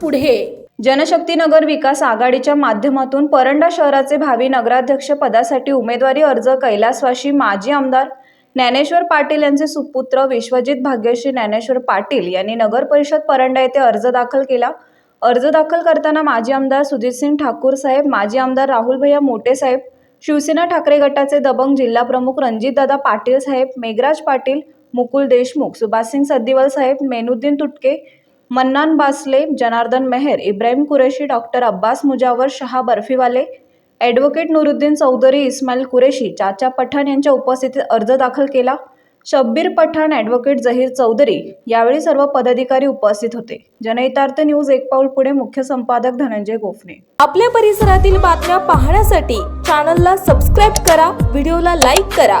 पुढे. जनशक्ती नगर विकास आघाडीच्या माध्यमातून परंडा शहराचे भावी नगराध्यक्ष पदासाठी उमेदवारी अर्ज कैलासवाशी माजी आमदार ज्ञानेश्वर पाटील यांचे सुपुत्र विश्वजित भाग्यश्री ज्ञानेश्वर पाटील यांनी नगर परिषद परंडा येथे अर्ज दाखल केला. अर्ज दाखल करताना माजी आमदार सुजितसिंग ठाकूर साहेब माजी आमदार राहुल भैया मोठे साहेब शिवसेना ठाकरे गटाचे दबंग जिल्हा प्रमुख रणजितदादा पाटील साहेब मेघराज पाटील मुकुल देशमुख सुभाषसिंग सद्दिवल साहेब मेनुद्दीन तुटके मन्नान बासले जनार्दन मेहर इब्राहिम कुरेशी डॉक्टर अब्बास मुजावर शहा बर्फीवाले ॲडव्होकेट नुरुद्दीन चौधरी इस्माईल कुरेशी चाचा पठाण यांच्या उपस्थितीत अर्ज दाखल केला. शब्बीर पठाण ॲडव्होकेट जहीर चौधरी यावेळी सर्व पदाधिकारी उपस्थित होते. जनहितार्थ न्यूज एक पाऊल पुढे मुख्य संपादक धनंजय गोफणे. आपल्या परिसरातील बातम्या पाहण्यासाठी चॅनलला सबस्क्राईब करा व्हिडिओला लाईक करा.